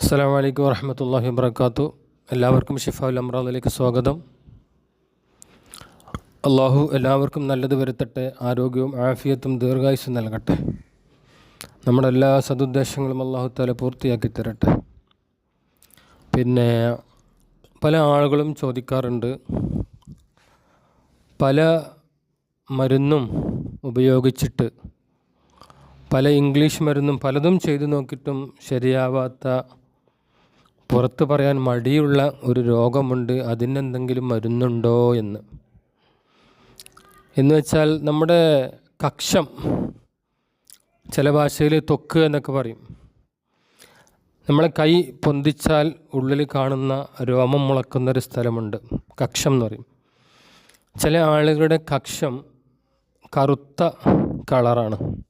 അസ്സാം വലൈക്കും വർഹമത്തല്ലാഹി വാബർക്കാത്തു എല്ലാവർക്കും ഷിഫാഉൽ അമ്രാദിലേക്ക് സ്വാഗതം. അള്ളാഹു എല്ലാവർക്കും നല്ലത് വരുത്തട്ടെ ആരോഗ്യവും ആഫിയത്തും ദീർഘായുസ്സും നൽകട്ടെ. നമ്മുടെ എല്ലാ സതുദ്ദേശങ്ങളും അള്ളാഹു പൂർത്തിയാക്കി തരട്ടെ. പിന്നെ പല ആളുകളും ചോദിക്കാറുണ്ട് പല മരുന്നും ഉപയോഗിച്ചിട്ട് പല ഇംഗ്ലീഷ് മരുന്നും പലതും ചെയ്തു നോക്കിയിട്ടും ശരിയാവാത്ത പുറത്ത് പറയാൻ മടിയുള്ള ഒരു രോഗമുണ്ട് അതിനെന്തെങ്കിലും മരുന്നുണ്ടോ എന്ന്. എന്ന് വെച്ചാൽ നമ്മുടെ കക്ഷം ചില ഭാഷയിൽ തൊക്ക് എന്നൊക്കെ പറയും. നമ്മളെ കൈ പൊന്തിച്ചാൽ ഉള്ളിൽ കാണുന്ന രോമം മുളക്കുന്ന ഒരു സ്ഥലമുണ്ട് കക്ഷം എന്ന് പറയും. ചില ആളുകളുടെ കക്ഷം കറുത്ത കളറാണ്.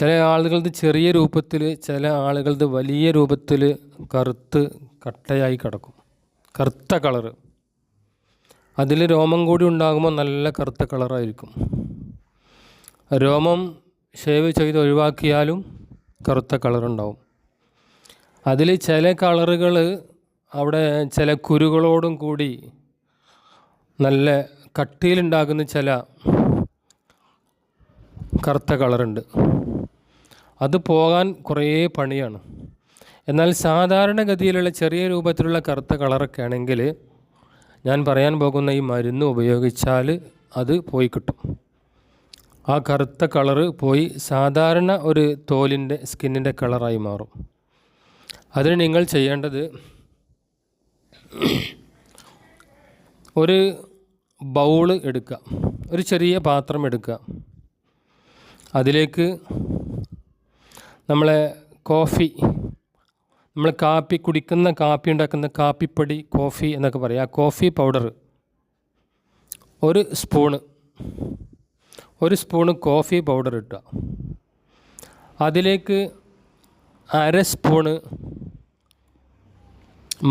ചില ആളുകളുടെ ചെറിയ രൂപത്തിൽ ചില ആളുകളുടെ വലിയ രൂപത്തിൽ കറുത്ത് കട്ടയായി കിടക്കും. കറുത്ത കളറ് അതിൽ രോമം കൂടി ഉണ്ടാകുമ്പോൾ നല്ല കറുത്ത കളറായിരിക്കും. രോമം ഷേവ് ചെയ്ത് ഒഴിവാക്കിയാലും കറുത്ത കളറുണ്ടാവും അതിൽ ചില കളറുകൾ അവിടെ ചില കുരുകളോടും കൂടി നല്ല കട്ടിയിലുണ്ടാകുന്ന ചില കറുത്ത കളറുണ്ട്. അത് പോകാൻ കുറേ പണിയാണ്. എന്നാൽ സാധാരണഗതിയിലുള്ള ചെറിയ രൂപത്തിലുള്ള കറുത്ത കളറൊക്കെ ആണെങ്കിൽ ഞാൻ പറയാൻ പോകുന്ന ഈ മരുന്ന് ഉപയോഗിച്ചാൽ അത് പോയി കിട്ടും. ആ കറുത്ത കളറ് പോയി സാധാരണ ഒരു തോലിന്റെ സ്കിന്നിന്റെ കളറായി മാറും. അതിന് നിങ്ങൾ ചെയ്യേണ്ടത് ഒരു ബൗൾ എടുക്കുക. ഒരു ചെറിയ പാത്രം എടുക്കുക. അതിലേക്ക് നമ്മളെ കോഫി നമ്മൾ കാപ്പി കുടിക്കുന്ന കാപ്പി ഉണ്ടാക്കുന്ന കാപ്പിപ്പൊടി കോഫി എന്നൊക്കെ പറയാം. ആ കോഫി പൗഡർ ഒരു സ്പൂണ് ഒരു സ്പൂണ് കോഫി പൗഡർ ഇട്ടുക അതിലേക്ക് അര സ്പൂണ്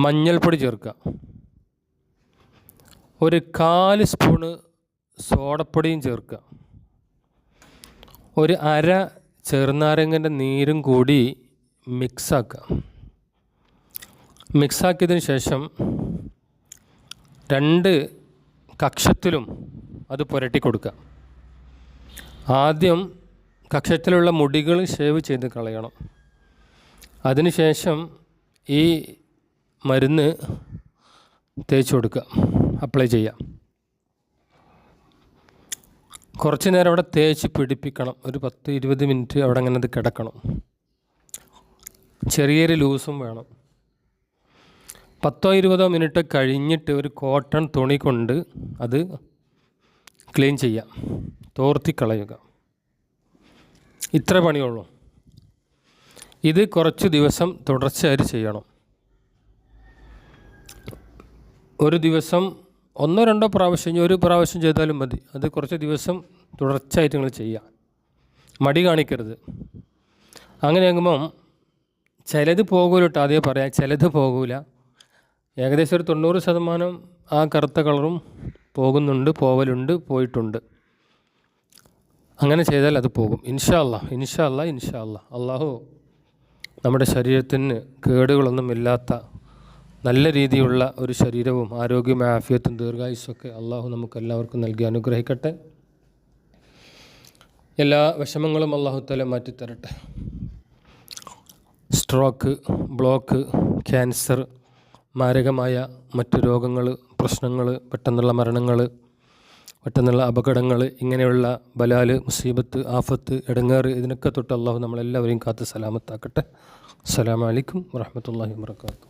മഞ്ഞൾപ്പൊടി ചേർക്കുക. ഒരു കാൽ സ്പൂണ് സോഡപ്പൊടിയും ചേർക്കുക. ഒരു അര ചെറുനാരങ്ങന്റെ നീരും കൂടി മിക്സാക്കുക മിക്സാക്കിയതിന് ശേഷം രണ്ട് കക്ഷത്തിലും അത് പുരട്ടി കൊടുക്കുക. ആദ്യം കക്ഷത്തിലുള്ള മുടികൾ ഷേവ് ചെയ്ത് കളയണം. അതിനുശേഷം ഈ മരുന്ന് തേച്ച് കൊടുക്കുക. അപ്ലൈ ചെയ്യുക. കുറച്ച് നേരം അവിടെ തേച്ച് പിടിപ്പിക്കണം. ഒരു പത്ത് ഇരുപത് മിനിറ്റ് അവിടെ അങ്ങനെ അത് കിടക്കണം. ചെറിയൊരു ലൂസും വേണം. പത്തോ ഇരുപതോ മിനിറ്റ് കഴിഞ്ഞിട്ട് ഒരു കോട്ടൺ തുണി കൊണ്ട് അത് ക്ലീൻ ചെയ്യാം. തോർത്തി കളയുക. ഇത്ര പണിയുള്ളൂ. ഇത് കുറച്ച് ദിവസം തുടർച്ചയായി ചെയ്യണം. ഒരു ദിവസം ഒന്നോ രണ്ടോ പ്രാവശ്യം ഒരു പ്രാവശ്യം ചെയ്താലും മതി. അത് കുറച്ച് ദിവസം തുടർച്ചയായിട്ട് നിങ്ങൾ ചെയ്യുക. മടി കാണിക്കരുത്. അങ്ങനെയാകുമ്പം ചിലത് പോകൂല കേട്ടോ അതേ പറയാം. ചിലത് പോകൂല. ഏകദേശം ഒരു തൊണ്ണൂറ് ശതമാനം ആ കറുത്ത കളറും പോകുന്നുണ്ട് പോവലുണ്ട് പോയിട്ടുണ്ട്. അങ്ങനെ ചെയ്താൽ അത് പോകും. ഇൻഷാല്ല ഇൻഷാല്ല ഇൻഷാല്ല അള്ളാഹു നമ്മുടെ ശരീരത്തിന് കേടുകളൊന്നും ഇല്ലാത്ത നല്ല രീതിയിലുള്ള ഒരു ശരീരവും ആരോഗ്യവും ആഫിയത്തും ദീർഘായുസ്സൊക്കെ അള്ളാഹു നമുക്കെല്ലാവർക്കും നൽകി അനുഗ്രഹിക്കട്ടെ. എല്ലാ വിഷമങ്ങളും അള്ളാഹു തല മാറ്റിത്തരട്ടെ. സ്ട്രോക്ക് ബ്ലോക്ക് ക്യാൻസർ മാരകമായ മറ്റു രോഗങ്ങൾ പ്രശ്നങ്ങൾ പെട്ടെന്നുള്ള മരണങ്ങൾ പെട്ടെന്നുള്ള അപകടങ്ങൾ ഇങ്ങനെയുള്ള ബലാൽ മുസീബത്ത് ആഫത്ത് ഇടങ്ങേറ് ഇതിനൊക്കെ തൊട്ട് അള്ളാഹു നമ്മളെല്ലാവരെയും കാത്ത് സലാമത്താക്കട്ടെ. അസ്സലാമലൈക്കും വാഹമത്തല്ലാഹി വാത്തു